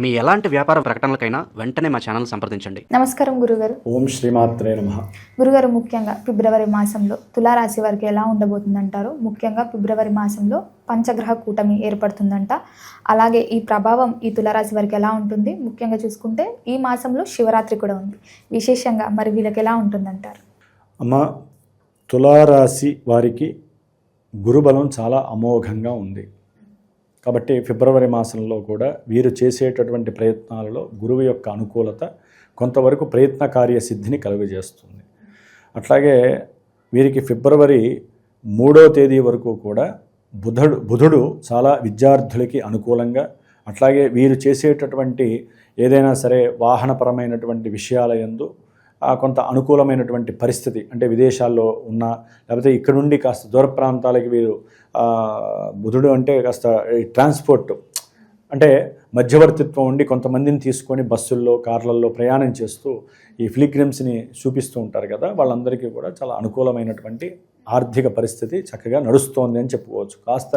మీ ఎలాంటి వ్యాపార ప్రకటనలకైనా వెంటనే మా ఛానల్ సంప్రదించండి. నమస్కారం గురుగారు. ఓం శ్రీమాత్రే నమ. గురుగారు ముఖ్యంగా ఫిబ్రవరి మాసంలో తులారాశి వారికి ఎలా ఉండబోతుందంటారు? ముఖ్యంగా ఫిబ్రవరి మాసంలో పంచగ్రహ కూటమి ఏర్పడుతుందంట. అలాగే ఈ ప్రభావం ఈ తులారాశి వారికి ఎలా ఉంటుంది? ముఖ్యంగా చూసుకుంటే ఈ మాసంలో శివరాత్రి కూడా ఉంది. విశేషంగా మరి వీళ్ళకి ఎలా ఉంటుందంటారు? అమ్మ తులారాశి వారికి గురుబలం చాలా అమోఘంగా ఉంది. కాబట్టి ఫిబ్రవరి మాసంలో కూడా వీరు చేసేటటువంటి ప్రయత్నాలలో గురువు యొక్క అనుకూలత కొంతవరకు ప్రయత్న కార్యసిద్ధిని కలుగజేస్తుంది. అట్లాగే వీరికి ఫిబ్రవరి మూడో తేదీ వరకు కూడా బుధుడు బుధుడు చాలా విద్యార్థులకి అనుకూలంగా అట్లాగే వీరు చేసేటటువంటి ఏదైనా సరే వాహనపరమైనటువంటి విషయాల ఎందు కొంత అనుకూలమైనటువంటి పరిస్థితి అంటే విదేశాల్లో ఉన్న లేకపోతే ఇక్కడ నుండి కాస్త దూర ప్రాంతాలకి వీరు బుధుడు అంటే కాస్త ఈ ట్రాన్స్పోర్ట్ అంటే మధ్యవర్తిత్వం ఉండి కొంతమందిని తీసుకొని బస్సుల్లో కార్లలో ప్రయాణం చేస్తూ ఈ ఫిలిగ్రిమ్స్ని చూపిస్తూ ఉంటారు కదా వాళ్ళందరికీ కూడా చాలా అనుకూలమైనటువంటి ఆర్థిక పరిస్థితి చక్కగా నడుస్తోంది అని చెప్పుకోవచ్చు. కాస్త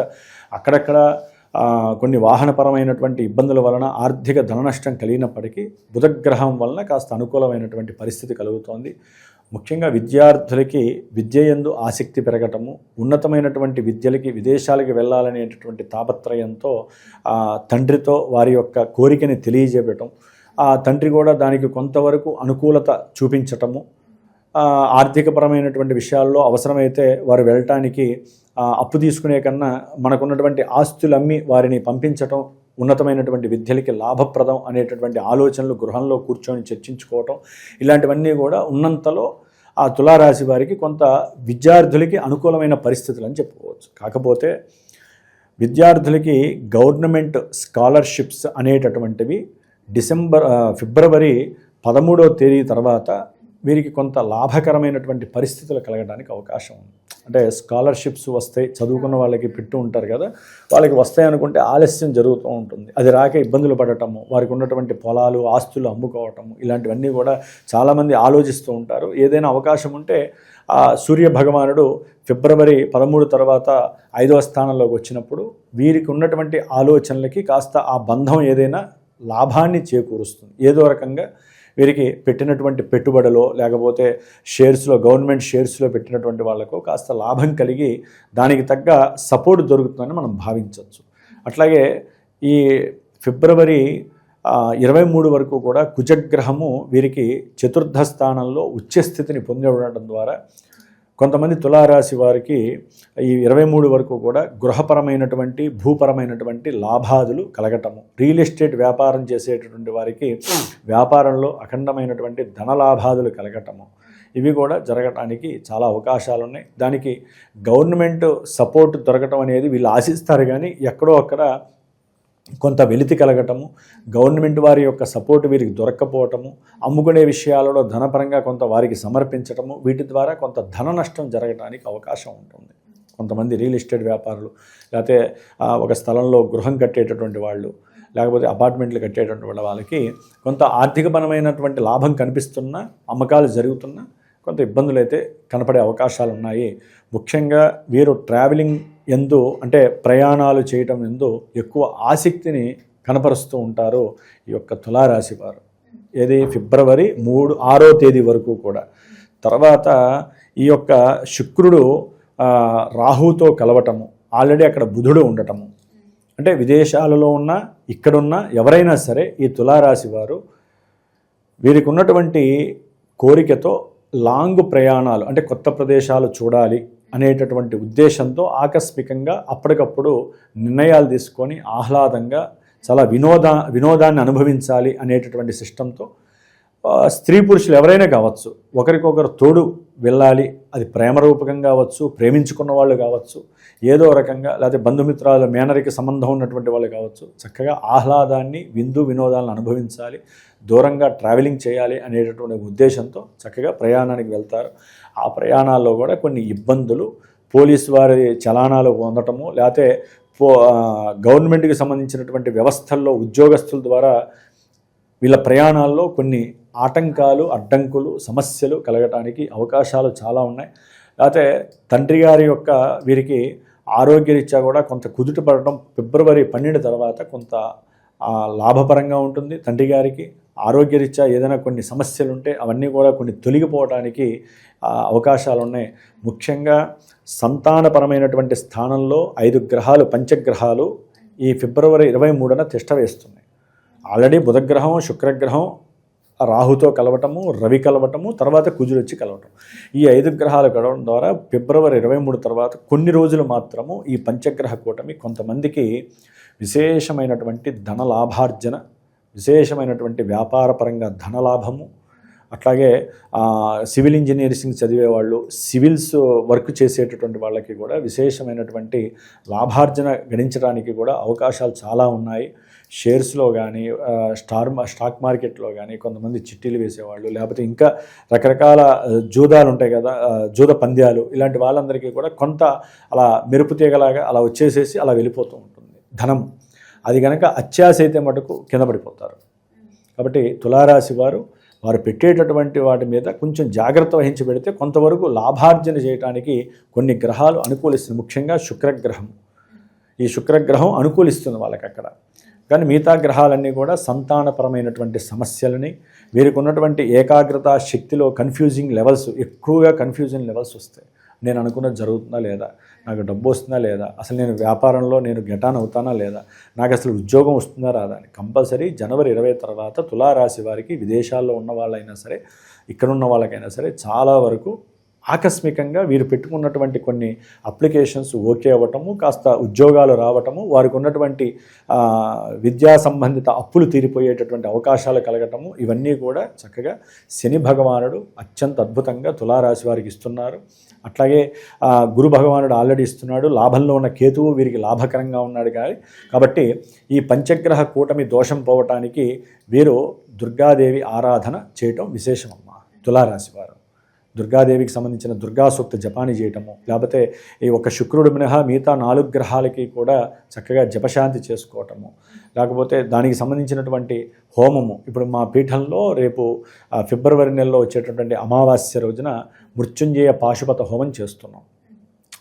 అక్కడక్కడ కొన్ని వాహనపరమైనటువంటి ఇబ్బందుల వలన ఆర్థిక ధన నష్టం కలిగినప్పటికీ బుధగ్రహం వలన కాస్త అనుకూలమైనటువంటి పరిస్థితి కలుగుతోంది. ముఖ్యంగా విద్యార్థులకి విద్య యందు ఆసక్తి పెరగటము ఉన్నతమైనటువంటి విద్యలకి విదేశాలకి వెళ్ళాలనేటటువంటి తాపత్రయంతో తండ్రితో వారి యొక్క కోరికని తెలియజేయటం ఆ తండ్రి కూడా దానికి కొంతవరకు అనుకూలత చూపించటము ఆర్థికపరమైనటువంటి విషయాల్లో అవసరమైతే వారు వెళ్ళటానికి అప్పు తీసుకునే కన్నా మనకున్నటువంటి ఆస్తులు అమ్మి వారిని పంపించటం ఉన్నతమైనటువంటి విద్యలకి లాభప్రదం అనేటటువంటి ఆలోచనలు గృహంలో కూర్చొని చర్చించుకోవటం ఇలాంటివన్నీ కూడా ఉన్నంతలో ఆ తులారాశి వారికి కొంత విద్యార్థులకి అనుకూలమైన పరిస్థితులు అని చెప్పుకోవచ్చు. కాకపోతే విద్యార్థులకి గవర్నమెంట్ స్కాలర్షిప్స్ అనేటటువంటివి డిసెంబర్ ఫిబ్రవరి పదమూడవ తేదీ తర్వాత వీరికి కొంత లాభకరమైనటువంటి పరిస్థితులు కలగడానికి అవకాశం ఉంది. అంటే స్కాలర్షిప్స్ వస్తాయి చదువుకున్న వాళ్ళకి పెట్టు ఉంటారు కదా వాళ్ళకి వస్తాయి అనుకుంటే ఆలస్యం జరుగుతూ ఉంటుంది. అది రాక ఇబ్బందులు పడటము వారికి ఉన్నటువంటి పొలాలు ఆస్తులు అమ్ముకోవటము ఇలాంటివన్నీ కూడా చాలామంది ఆలోచిస్తూ ఉంటారు. ఏదైనా అవకాశం ఉంటే ఆ సూర్య భగవానుడు ఫిబ్రవరి పదమూడు తర్వాత ఐదవ స్థానంలోకి వచ్చినప్పుడు వీరికి ఉన్నటువంటి ఆలోచనలకి కాస్త ఆ బంధం ఏదైనా లాభాన్ని చేకూరుస్తుంది. ఏదో రకంగా వీరికి పెట్టినటువంటి పెట్టుబడిలో లేకపోతే షేర్స్లో గవర్నమెంట్ షేర్స్లో పెట్టినటువంటి వాళ్ళకు కాస్త లాభం కలిగి దానికి తగ్గ సపోర్ట్ దొరుకుతుందని మనం భావించవచ్చు. అట్లాగే ఈ ఫిబ్రవరి ఇరవై మూడు వరకు కూడా కుజగ్రహము వీరికి చతుర్థ స్థానంలో ఉచ్చస్థితిని పొంది ఉండటం ద్వారా కొంతమంది తులారాశి వారికి ఈ ఇరవై మూడు వరకు కూడా గృహపరమైనటువంటి భూపరమైనటువంటి లాభాదులు కలగటము. రియల్ ఎస్టేట్ వ్యాపారం చేసేటటువంటి వారికి వ్యాపారంలో అఖండమైనటువంటి ధన లాభాదులు కలగటము. ఇవి కూడా జరగటానికి చాలా అవకాశాలు ఉన్నాయి దానికి గవర్నమెంట్ సపోర్ట్ దొరకటం అనేది వీళ్ళు ఆశిస్తారు కానీ ఎక్కడో అక్కడ కొంత వెలితి కలగటము గవర్నమెంట్ వారి యొక్క సపోర్ట్ వీరికి దొరక్కపోవటము అమ్ముకునే విషయాలలో ధనపరంగా కొంత వారికి సమర్పించటము వీటి ద్వారా కొంత ధన నష్టం జరగడానికి అవకాశం ఉంటుంది. కొంతమంది రియల్ ఎస్టేట్ వ్యాపారులు లేకపోతే ఒక స్థలంలో గృహం కట్టేటటువంటి వాళ్ళు లేకపోతే అపార్ట్మెంట్లు కట్టేటటువంటి వాళ్ళ వాళ్ళకి కొంత ఆర్థికపరమైనటువంటి లాభం కనిపిస్తున్నా అమ్మకాలు జరుగుతున్నా కొంత ఇబ్బందులు అయితే కనపడే అవకాశాలు ఉన్నాయి ముఖ్యంగా వీరు ట్రావెలింగ్ ఎందు అంటే ప్రయాణాలు చేయటం ఎందు ఎక్కువ ఆసక్తిని కనపరుస్తూ ఉంటారు ఈ యొక్క తులారాశి వారు. ఏది? ఫిబ్రవరి మూడు ఆరో తేదీ వరకు కూడా. తర్వాత ఈ యొక్క శుక్రుడు రాహుతో కలవటము ఆల్రెడీ అక్కడ బుధుడు ఉండటము. అంటే విదేశాలలో ఉన్న ఇక్కడున్న ఎవరైనా సరే ఈ తులారాశి వారు వీరికి ఉన్నటువంటి కోరికతో లాంగ్ ప్రయాణాలు అంటే కొత్త ప్రదేశాలు చూడాలి అనేటటువంటి ఉద్దేశంతో ఆకస్మికంగా అప్పటికప్పుడు నిర్ణయాలు తీసుకొని ఆహ్లాదంగా చాలా వినోద వినోదాన్ని అనుభవించాలి అనేటటువంటి సిస్టంతో స్త్రీ పురుషులు ఎవరైనా కావచ్చు ఒకరికొకరు తోడు వెళ్ళాలి అది ప్రేమరూపకం కావచ్చు ప్రేమించుకున్న వాళ్ళు కావచ్చు ఏదో రకంగా లేకపోతే బంధుమిత్రాల మేనరికి సంబంధం ఉన్నటువంటి వాళ్ళు కావచ్చు చక్కగా ఆహ్లాదాన్ని విందు వినోదాలను అనుభవించాలి దూరంగా ట్రావెలింగ్ చేయాలి అనేటటువంటి ఉద్దేశంతో చక్కగా ప్రయాణానికి వెళ్తారు. ఆ ప్రయాణాల్లో కూడా కొన్ని ఇబ్బందులు పోలీసు వారి చలానాలు పొందటము లేకపోతే పో గవర్నమెంట్కి సంబంధించినటువంటి వ్యవస్థల్లో ఉద్యోగస్తుల ద్వారా వీళ్ళ ప్రయాణాల్లో కొన్ని ఆటంకాలు అడ్డంకులు సమస్యలు కలగటానికి అవకాశాలు చాలా ఉన్నాయి. లేకపోతే తండ్రి గారి యొక్క వీరికి ఆరోగ్యరీత్యా కూడా కొంత కుదుట పడటం ఫిబ్రవరి పన్నెండు తర్వాత కొంత లాభపరంగా ఉంటుంది. తండ్రి గారికి ఆరోగ్యరీత్యా ఏదైనా కొన్ని సమస్యలు ఉంటే అవన్నీ కూడా కొన్ని తొలగిపోవడానికి అవకాశాలు ఉన్నాయి. ముఖ్యంగా సంతానపరమైనటువంటి స్థానంలో ఐదు గ్రహాలు పంచగ్రహాలు ఈ ఫిబ్రవరి ఇరవై మూడున తిష్ట వేస్తున్నాయి. ఆల్రెడీ బుధగ్రహం శుక్రగ్రహం రాహుతో కలవటము రవి కలవటము తర్వాత కుజుడు వచ్చి కలవటం. ఈ ఐదు గ్రహాలు కలవడం ద్వారా ఫిబ్రవరి ఇరవై మూడు తర్వాత కొన్ని రోజులు మాత్రము ఈ పంచగ్రహ కూటమి కొంతమందికి విశేషమైనటువంటి ధన లాభార్జన విశేషమైనటువంటి వ్యాపారపరంగా ధనలాభము అట్లాగే సివిల్ ఇంజనీరింగ్ చదివే వాళ్ళు సివిల్స్ వర్క్ చేసేటటువంటి వాళ్ళకి కూడా విశేషమైనటువంటి లాభార్జన గణించడానికి కూడా అవకాశాలు చాలా ఉన్నాయి. షేర్స్లో కానీ స్టార్ స్టాక్ మార్కెట్లో కానీ కొంతమంది చిట్టీలు వేసేవాళ్ళు లేకపోతే ఇంకా రకరకాల జూదాలు ఉంటాయి కదా జూద పంద్యాలు ఇలాంటి వాళ్ళందరికీ కూడా కొంత అలా మెరుపు తీగలాగా అలా వచ్చేసేసి అలా వెళ్ళిపోతూ ఉంటుంది. ధనం. అది కనుక అత్యాశ అయితే మటుకు కింద పడిపోతారు. కాబట్టి తులారాశి వారు వారు పెట్టేటటువంటి వాటి మీద కొంచెం జాగ్రత్త వహించి పెడితే కొంతవరకు లాభార్జన చేయడానికి కొన్ని గ్రహాలు అనుకూలిస్తుంది. ముఖ్యంగా శుక్రగ్రహం. ఈ శుక్రగ్రహం అనుకూలిస్తుంది వాళ్ళకి అక్కడ కానీ మిగతా గ్రహాలన్నీ కూడా సంతానపరమైనటువంటి సమస్యలని వీరికి ఉన్నటువంటి ఏకాగ్రత శక్తిలో కన్ఫ్యూజింగ్ లెవెల్స్ ఎక్కువగా కన్ఫ్యూజింగ్ లెవెల్స్ వస్తాయి. నేను అనుకున్నది జరుగుతుందా లేదా? నాకు డబ్బు వస్తుందా లేదా? అసలు నేను వ్యాపారంలో నేను గెటాన్ అవుతానా లేదా? నాకు అసలు ఉద్యోగం వస్తుందా రాదా అని కంపల్సరీ జనవరి ఇరవై తర్వాత తులారాశి వారికి విదేశాల్లో ఉన్న వాళ్ళైనా సరే ఇక్కడ ఉన్న వాళ్ళకైనా సరే చాలా వరకు ఆకస్మికంగా వీరు పెట్టుకున్నటువంటి కొన్ని అప్లికేషన్స్ ఓకే అవ్వటము కాస్త ఉద్యోగాలు రావటము వారికి ఉన్నటువంటి విద్యా సంబంధిత అప్పులు తీరిపోయేటటువంటి అవకాశాలు కలగటము ఇవన్నీ కూడా చక్కగా శని భగవానుడు అత్యంత అద్భుతంగా తులారాశి వారికి ఇస్తున్నారు. అట్లాగే గురు భగవానుడు ఆల్రెడీ ఇస్తున్నాడు. లాభంలో ఉన్న కేతువు వీరికి లాభకరంగా ఉన్నాడు కానీ కాబట్టి ఈ పంచగ్రహ కూటమి దోషం పోవటానికి వీరు దుర్గాదేవి ఆరాధన చేయటం విశేషమమ్మ తులారాశి వారు. దుర్గాదేవికి సంబంధించిన దుర్గా సూక్త జపాన్ని చేయటము లేకపోతే ఈ ఒక శుక్రుడు మినహా మిగతా నాలుగు గ్రహాలకి కూడా చక్కగా జపశాంతి చేసుకోవటము లేకపోతే దానికి సంబంధించినటువంటి హోమము. ఇప్పుడు మా పీఠంలో రేపు ఫిబ్రవరి నెలలో వచ్చేటటువంటి అమావాస్య రోజున మృత్యుంజయ పాశుపత హోమం చేస్తున్నాం.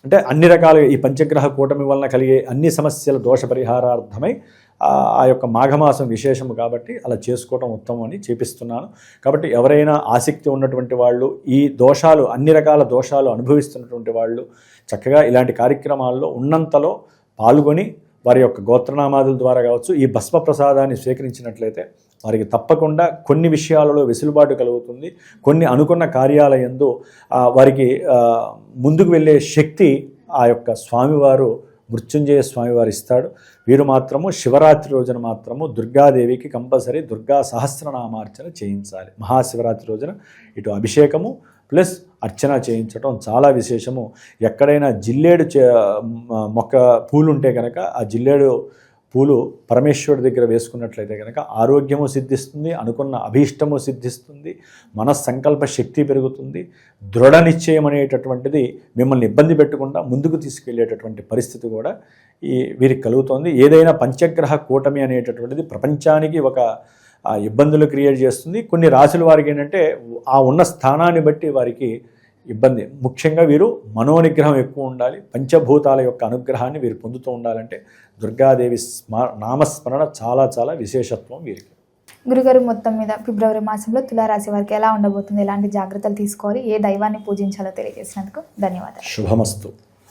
అంటే అన్ని రకాలుగా ఈ పంచగ్రహ కూటమి వలన కలిగే అన్ని సమస్యల దోష పరిహారార్థమై ఆ యొక్క మాఘమాసం విశేషము కాబట్టి అలా చేసుకోవటం ఉత్తమం అని చేపిస్తున్నాను. కాబట్టి ఎవరైనా ఆసక్తి ఉన్నటువంటి వాళ్ళు ఈ దోషాలు అన్ని రకాల దోషాలు అనుభవిస్తున్నటువంటి వాళ్ళు చక్కగా ఇలాంటి కార్యక్రమాల్లో ఉన్నంతలో పాల్గొని వారి యొక్క గోత్రనామాదుల ద్వారా కావచ్చు ఈ భస్మ ప్రసాదాన్ని స్వీకరించినట్లయితే వారికి తప్పకుండా కొన్ని విషయాలలో వెసులుబాటు కలుగుతుంది. కొన్ని అనుకున్న కార్యాలయందు వారికి ముందుకు వెళ్ళే శక్తి ఆ యొక్క స్వామివారు మృత్యుంజయ స్వామివారు ఇస్తాడు. వీరు మాత్రము శివరాత్రి రోజున మాత్రము దుర్గాదేవికి కంపల్సరీ దుర్గా సహస్రనామార్చన చేయించాలి. మహాశివరాత్రి రోజున ఇటు అభిషేకము ప్లస్ అర్చన చేయించడం చాలా విశేషము. ఎక్కడైనా జిల్లేడు చే మొక్క పూలు ఉంటే కనుక ఆ జిల్లేడు పూలు పరమేశ్వరుడి దగ్గర వేసుకున్నట్లయితే కనుక ఆరోగ్యము సిద్ధిస్తుంది అనుకున్న అభీష్టము సిద్ధిస్తుంది మనస్సంకల్ప శక్తి పెరుగుతుంది దృఢ నిశ్చయం అనేటటువంటిది మిమ్మల్ని ఇబ్బంది పెట్టకుండా ముందుకు తీసుకెళ్ళేటటువంటి పరిస్థితి కూడా ఈ వీరికి కలుగుతోంది. ఏదైనా పంచగ్రహ కూటమి అనేటటువంటిది ప్రపంచానికి ఒక ఇబ్బందులు క్రియేట్ చేస్తుంది. కొన్ని రాశుల వారికి ఏంటంటే ఆ ఉన్న స్థానాన్ని బట్టి వారికి ఇబ్బంది. ముఖ్యంగా వీరు మనోనిగ్రహం ఎక్కువ ఉండాలి. పంచభూతాల యొక్క అనుగ్రహాన్ని వీరు పొందుతూ ఉండాలంటే దుర్గాదేవి స్మ నామస్మరణ చాలా చాలా విశేషత్వం వీరికి. గురుగారు మొత్తం మీద ఫిబ్రవరి మాసంలో తులారాశి వారికి ఎలా ఉండబోతుంది? ఎలాంటి జాగ్రత్తలు తీసుకోవాలి? ఏ దైవాన్ని పూజించాలో తెలియజేసినందుకు ధన్యవాదాలు. శుభమస్తు.